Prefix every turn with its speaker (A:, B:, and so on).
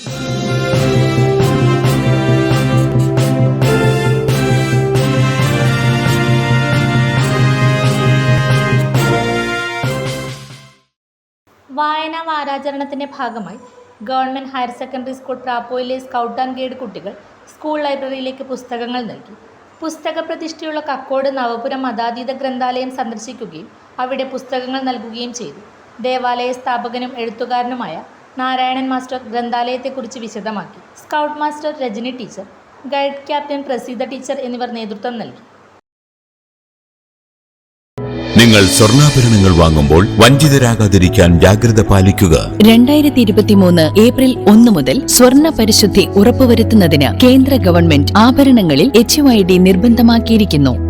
A: വായനാ വാരാചരണത്തിന്റെ ഭാഗമായി ഗവൺമെന്റ് ഹയർ സെക്കൻഡറി സ്കൂൾ പ്രാപ്പോയിലെ സ്കൗട്ട് ആൻഡ് ഗൈഡ് കുട്ടികൾ സ്കൂൾ ലൈബ്രറിയിലേക്ക് പുസ്തകങ്ങൾ നൽകി. പുസ്തക പ്രതിഷ്ഠയുള്ള കക്കോട് നവപുരം മതാതീത ഗ്രന്ഥാലയം സന്ദർശിക്കുകയും അവിടെ പുസ്തകങ്ങൾ നൽകുകയും ചെയ്തു. ദേവാലയ സ്ഥാപകനും എഴുത്തുകാരനുമായ നാരായണൻ മാസ്റ്റർ ഗ്രന്ഥാലയത്തെക്കുറിച്ച് വിശദമാക്കി. Scout master Rajani teacher guide captain Praseetha teacher എന്നിവർ നേതൃത്വം നൽകി.
B: നിങ്ങൾ സ്വർണാഭരണങ്ങൾ വാങ്ങുമ്പോൾ വഞ്ചിതരാകാതിരിക്കാൻ ജാഗ്രത പാലിക്കുക.
C: രണ്ടായിരത്തി ഇരുപത്തിമൂന്ന് ഏപ്രിൽ ഒന്ന് മുതൽ സ്വർണ പരിശുദ്ധി ഉറപ്പുവരുത്തുന്നതിന് കേന്ദ്ര ഗവൺമെന്റ് ആഭരണങ്ങളിൽ എച്ച് നിർബന്ധമാക്കിയിരിക്കുന്നു.